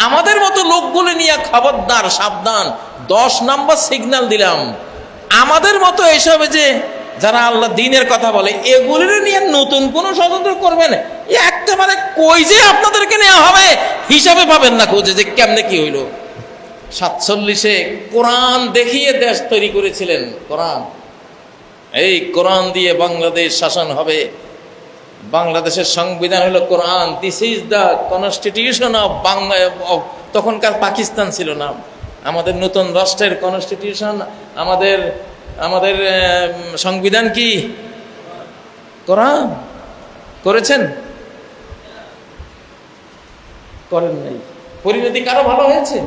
আমাদের মতো লোকগুলো নিয়ে খবরদার, সাবধান। দশ নাম্বার সিগন্যাল দিলাম। আমাদের মতো এসবে যে যারা আল্লাহ দিনের কথা বলে, এগুলির নিয়ে নতুন কোনো স্বতন্ত্র করবেন? একেবারে কই যে আপনাদেরকে নেওয়া হবে? হিসাবে পাবেন না খুঁজে যে কেমনে কি হইল। সাতচল্লিশে কোরআন দেখিয়ে দেশ তৈরি করেছিলেন। কোরআন। এই কোরআন দিয়ে বাংলাদেশ শাসন হবে। বাংলাদেশের সংবিধান হলো কোরআন। This is the constitution of Bangla তখনকার পাকিস্তান ছিল না আমাদের নতুন রাষ্ট্রের কনস্টিটিউশন আমাদের আমাদের সংবিধান কি? কোরআন। করেছেন? করেন নাই। পরিণতি কারও ভালো হয়েছে?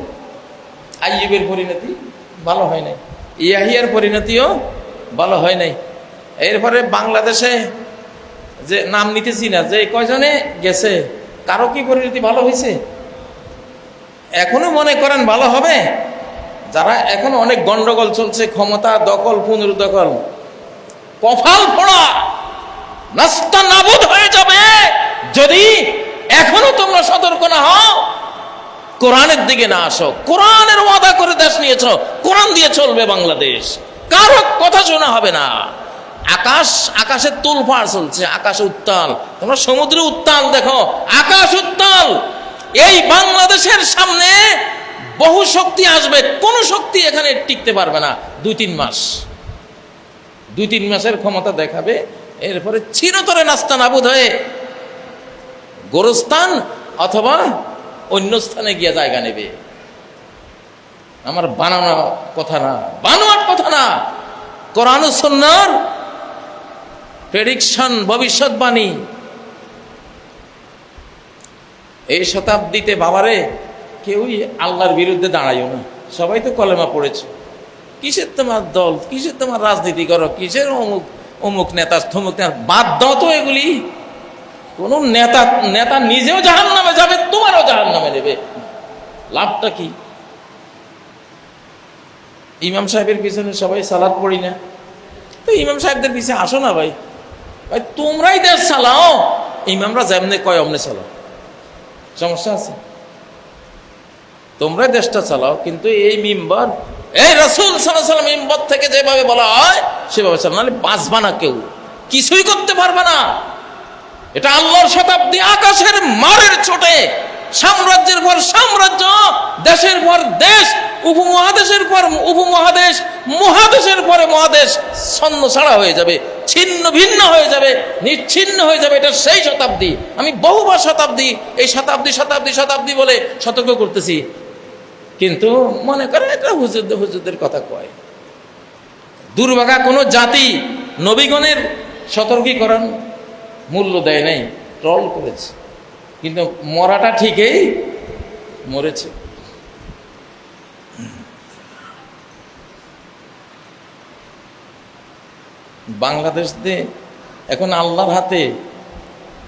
আইয়ুবের পরিণতি ভালো হয় নাই। ইয়াহিয়ার পরিণতিও ভালো হয় নাই। এরপরে বাংলাদেশে যে নাম নিতেছি না, যে কয়জনে গেছে, কারও কি পরিণতি ভালো হয়েছে? এখনও মনে করেন ভালো হবে? যারা এখনও অনেক গন্ডগোল চলছে, ক্ষমতা দখল পুনরুদখল কফাল ফোড়া, নাস্তা নাবুদ হয়ে যাবে। যদি এখনও তোমরা সতর্ক না হও, কোরআনের দিকে না আসো, কোরআনের ওয়াদা করে দেশ নিয়েছ, কোরআন দিয়ে চলবে বাংলাদেশ। কারও কথা শোনা হবে না। আকাশ, আকাশের তুলফার চলছে, আকাশ উত্তাল। তোমরা সমুদ্র উত্তাল দেখো, আকাশ উত্তাল। এই বাংলাদেশের সামনে বহু শক্তি আসবে, কোন শক্তি এখানে টিকতে পারবে না, দুই তিন মাস। দুই তিন মাসের ক্ষমতা দেখাবে, এরপরে চিরতরে নাস্তা নাবুদ হয়ে গোরস্থান অথবা অন্য স্থানে গিয়ে জায়গা নেবে। আমার বানানো কথা না, বানোয়ার কথা না, কোরআন সন্ন্যার প্রেডিকশন ভবিষ্যৎবাণী এই শতাব্দীতে বাবারে কেউই আল্লাহর বিরুদ্ধে দাঁড়াইও না। সবাই তো কলেমা পড়েছে। কিসের তোমার দল? কিসের তোমার রাজনীতি করো? কিসের অমুক অমুক নেতা, থমুক নেতা? বাদ দাও তো এগুলি। কোন নেতা নেতা নিজেও জাহান নামে যাবে, তোমারও জাহান নামে নেবে। লাভটা কি? ইমাম সাহেবের পিছনে সবাই সালাদ পড়ি না। তো ইমাম সাহেবদের পিছনে আসো না ভাই। ভাই, তোমরাই দেশ চালাও। ইমামরা যেমনে কয়, অমনে চালাও। সমস্যা আছে? তোমরাই দেশটা চালাও, কিন্তু এই মিম্বার, এই রসুল সাল্লাম মিম্বর থেকে যেভাবে বলা হয়, সেভাবে চালাও। নাহলে বাঁচবা না কেউ। কিছুই করতে পারবে না। এটা আল্লাহর শতাব্দী আকাশের মারের ছোটে। সাম্রাজ্যের পর সাম্রাজ্য, দেশের পর দেশ। উপমহাদেশের পর উপমহাদেশ, মহাদেশের পরে মহাদেশ ছন্ন ছাড়া হয়ে যাবে, ছিন্ন ভিন্ন হয়ে যাবে, নিচ্ছিন্ন হয়ে যাবে, এটা সেই শতাব্দী। আমি বহুবার শতাব্দী, এই শতাব্দী শতাব্দী শতাব্দী বলে সতর্ক করতেছি। কিন্তু মনে করে এটা হুজুর হুজুরদের কথা কয়। দুর্ভাগা কোনো জাতি নবীগণের সতর্কীকরণ মূল্য দেয় নাই, ট্রল করেছে। কিন্তু মরাটা ঠিকই মরেছে। বাংলাদেশ দিয়ে এখন আল্লাহর হাতে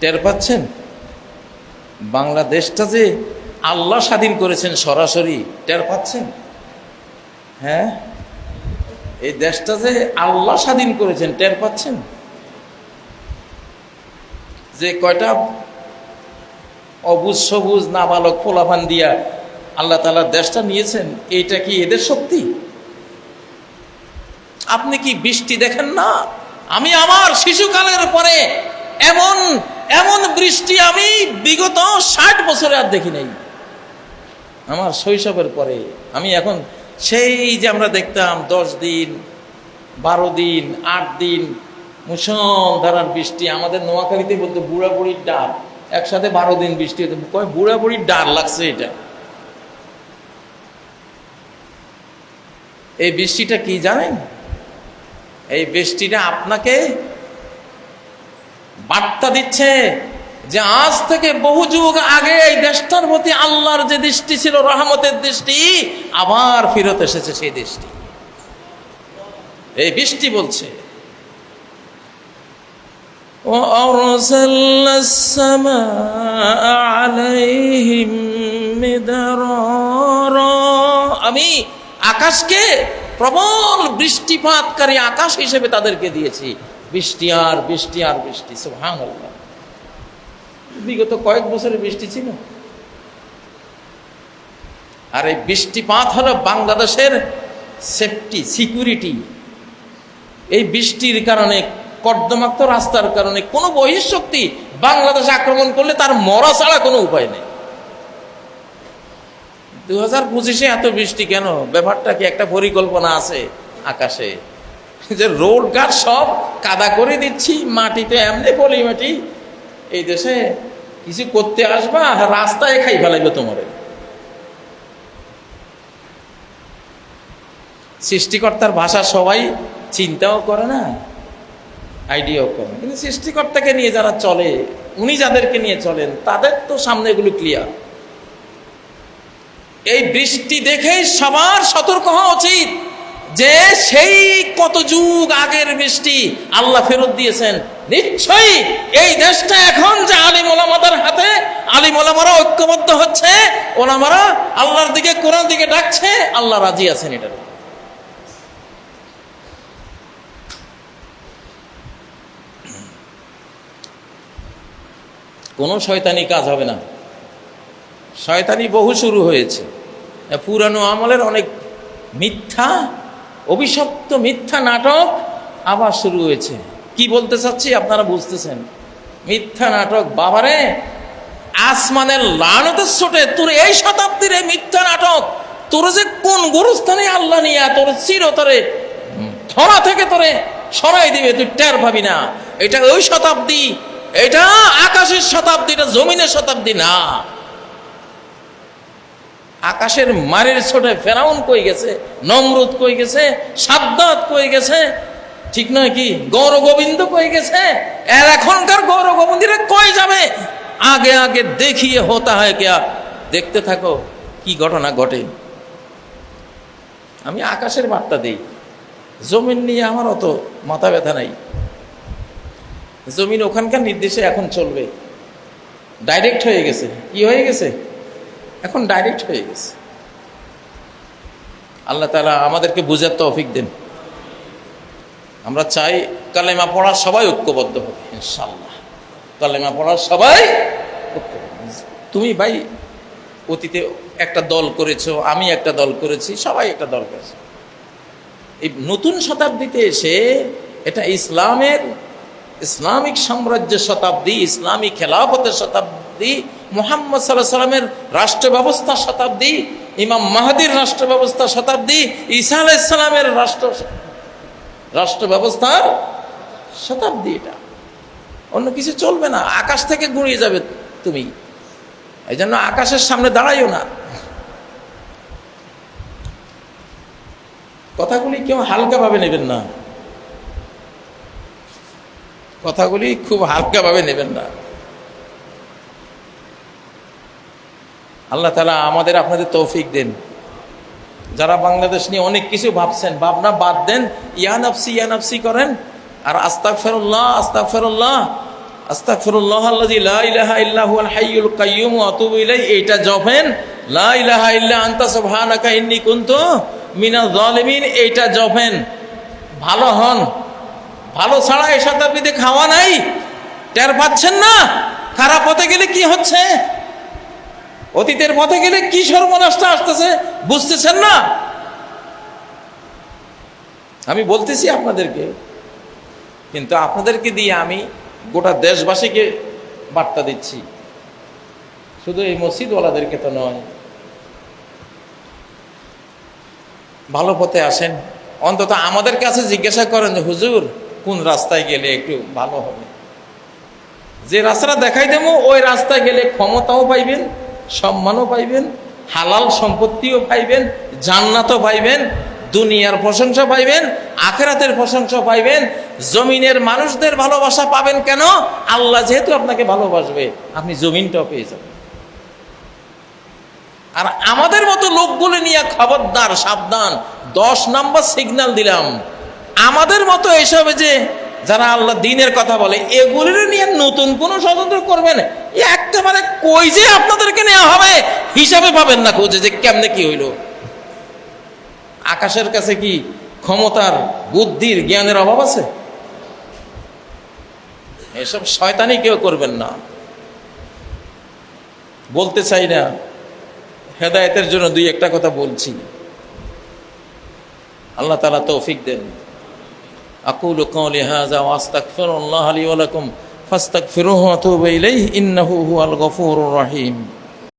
টের পাচ্ছেন? বাংলাদেশটা যে আল্লাহ স্বাধীন করেছেন সরাসরি টের পাচ্ছেন? হ্যাঁ? এই দেশটা যে আল্লাহ স্বাধীন করেছেন টের পাচ্ছেন? যে কয়টা অবুজ সবুজ নাবালক ফোলাফান দিয়া আল্লাহ তালা দেশটা নিয়েছেন, এইটা কি এদের শক্তি? আপনি কি বৃষ্টি দেখেন না? আমি আমার শিশুকালের পরে এমন এমন বৃষ্টি আমি বিগত ষাট বছরে আর দেখি নাই। আমার শৈশবের পরে আমি এখন সেই যে আমরা দেখতাম দশ দিন, বারো দিন, আট দিন মুসলধারার বৃষ্টি, আমাদের নোয়াখালীতে বলতো বুড়া বুড়ির ডাল, একসাথে বারো দিন বৃষ্টি হতো। কয় বুড়া বুড়ির ডাল লাগছে এটা। এই বৃষ্টিটা কি জানেন? এই বৃষ্টিটা আপনাকে বার্তা দিচ্ছে যে আজ থেকে বহু যুগ আগে এই দেশটার প্রতি আল্লাহর যে দৃষ্টি ছিল রহমতের দৃষ্টি আবার ফেরত এসেছে সেই দৃষ্টি এই বৃষ্টি বলছে وأرسلنا السماء عليهم مدرارا আমি আকাশকে প্রবল বৃষ্টিপাতকারী আকাশ হিসেবে তাদেরকে দিয়েছি। বৃষ্টি আর বৃষ্টি আর বৃষ্টি, সুবহানাল্লাহ। বিগত কয়েক বছরের বৃষ্টি ছিল। আর এই বৃষ্টিপাত হলো বাংলাদেশের সেফটি সিকিউরিটি এই বৃষ্টির কারণে, কর্দমাক্ত রাস্তার কারণে কোনো বহিঃশক্তি বাংলাদেশ আক্রমণ করলে তার মরা ছাড়া কোনো উপায় নেই। দু হাজার পঁচিশে এত বৃষ্টি কেন? ব্যাপারটা কি একটা পরিকল্পনা আছে আকাশে? যে রোড ঘাট সব কাদা করে দিচ্ছি, মাটিতে এমনি পলি মাটি। এই দেশে কিছু করতে আসবা, রাস্তায় খাই ফেলাইবে তোমারে। সৃষ্টিকর্তার ভাষা সবাই চিন্তাও করে না, আইডিয়াও করে কিন্তু সৃষ্টিকর্তাকে নিয়ে যারা চলে, উনি যাদেরকে নিয়ে চলেন, তাদের তো সামনে এগুলো ক্লিয়ার এই বৃষ্টি দেখেই সবার সতর্ক হওয়া উচিত যে সেই কত যুগ আগের বৃষ্টি আল্লাহ ফেরত দিয়েছেন নিশ্চয়ই এই দেশটা এখন যে আলিম ওলামাদের হাতে, আলিম ওলামারা ঐক্যবদ্ধ হচ্ছে, ওলামারা আল্লাহর দিকে কোরআন দিকে ডাকছে, আল্লাহ রাজি আছেন উপর। কোনো শয়তানি কাজ হবে না শয়তানি বহু শুরু হয়েছে। পুরানো আমলের অনেক মিথ্যা, অভিশপ্ত মিথ্যা নাটক আবার শুরু হয়েছে। কি বলতে চাচ্ছি আপনারা বুঝতেছেন? মিথ্যা নাটক, বাবারে, আসমানের লানতের ছোটে তোর এই শতাব্দীর এই মিথ্যা নাটক, তোর যে কোন গুরুস্থানে আল্লাহ নিয়ে তোর চিরতরে ধরা থেকে তোরে সরাই দিবে, তুই টের ভাবি না। এটা ওই শতাব্দী, এটা আকাশের শতাব্দী, এটা জমিনের শতাব্দী না। আকাশের মারের ছোটে ফেরাউন কই গেছে? নমরুদ কই গেছে? সাদ্দাত কই গেছে? ঠিক নয় কি? গৌর গোবিন্দ কই গেছে? এর এখনকার গৌর গোবিন্দিরে কই যাবে? আগে আগে দেখিয়ে হতা হয় কে দেখতে থাকো, কি ঘটনা ঘটে। আমি আকাশের বার্তা দিই। জমিন নিয়ে আমার অত মাথা ব্যথা নাই। জমিন ওখানকার নির্দেশে এখন চলবে। ডাইরেক্ট হয়ে গেছে। কি হয়ে গেছে? এখন ডাইরেক্ট হয়ে গেছে। আল্লাহ তালা আমাদেরকে বুঝার তৌফিক দেন। আমরা চাই কালেমা পড়া সবাই ঐক্যবদ্ধ হবে ইনশাল্লাহ কালেমা পড়ার সবাই তুমি ভাই, অতীতে একটা দল করেছ, আমি একটা দল করেছি, সবাই একটা দল করেছে। এই নতুন শতাব্দীতে এসে এটা ইসলামের ইসলামিক সাম্রাজ্যের শতাব্দী ইসলামী খেলাফতের শতাব্দী মোহাম্মদ সাল্লাহ সাল্লামের রাষ্ট্র ব্যবস্থার শতাব্দী, ইমাম মাহাদির রাষ্ট্র ব্যবস্থার শতাব্দী, ঈসা আলাইসালামের রাষ্ট্র রাষ্ট্র ব্যবস্থার শতাব্দী এটা। অন্য কিছু চলবে না, আকাশ থেকে গুঁড়িয়ে যাবে তুমি। এই জন্য আকাশের সামনে দাঁড়াইও না। কথাগুলি কেউ হালকাভাবে নেবেন না। কথাগুলি খুব হালকাভাবে নেবেন না। আল্লাহ তালা আমাদের আপনাদের তৌফিক দেন। যারা বাংলাদেশ নিয়ে অনেক কিছু ভাবছেন, ভাবনা বাদ দেন ইয়ানাফসি ইয়ানাফসি করেন। আর আস্তাক ফেরুল্লাহ আস্তাক ফেরুল্লাহ আস্তাক ফেরুল্লাহ আল্লাহ ইল্লাহু হাইয়ুল কাইয়ুম আতুবু ইলাই এইটা জপেন। লা ইলাহা ইল্লা আনতা সুবহানাকা ইন্নী কুনতু মিনাজ জালিমিন এইটা জপেন। ভালো হন। ভালো ছাড়া এ শতাব্দীতে খাওয়া নাই। টের পাচ্ছেন না? খারাপ হতে গেলে কি হচ্ছে? অতীতের পথে গেলে কি সর্বনাশটা আসতেছে বুঝতেছেন না? আমি বলতেছি আপনাদেরকে, কিন্তু আপনাদেরকে দিয়ে আমি গোটা দেশবাসীকে বার্তা দিচ্ছি। শুধু এই মসজিদওয়ালাদেরকে তো নয়, ভালো পথে আসেন। অন্তত আমাদের কাছে জিজ্ঞাসা করেন যে, হুজুর, কোন রাস্তায় গেলে একটু ভালো হবে? যে রাস্তাটা দেখাই দেবো, ওই রাস্তায় গেলে ক্ষমতাও পাইবেন সম্মানও পাইবেন, হালাল সম্পত্তিও পাইবেন, জান্নাতও পাইবেন, দুনিয়ার প্রশংসা পাইবেন, আখেরাতের প্রশংসা পাইবেন, জমিনের মানুষদের ভালোবাসা পাবেন কেন? আল্লাহ যেহেতু আপনাকে ভালোবাসবে, আপনি জমিনটাও পেয়ে যাবেন। আর আমাদের মতো লোকগুলো নিয়ে খবরদার, সাবধান, দশ নাম্বার সিগন্যাল দিলাম। আমাদের মতো এসবে যে, যারা আল্লাহ দিনের কথা বলে, এগুলির নিয়ে নতুন কোনো স্বতন্ত্র করবেন, এ মানে কই যে আপনাদেরকে নেওয়া হবে? হিসাবে পাবেন না যে কেমনে কি হইল। আকাশের কাছে কি ক্ষমতার, বুদ্ধির, জ্ঞানের অভাব আছে? এসব শয়তানি কেউ করবেন না। বলতে চাই না, হেদায়তের জন্য দুই একটা কথা বলছি। আল্লাহ তালা তৌফিক দেন। আকুল কৌলি হাজা আলী ওয়ালাকুম ولكم فاستغفروه واتوبوا اليه انه هو الغفور الرحيم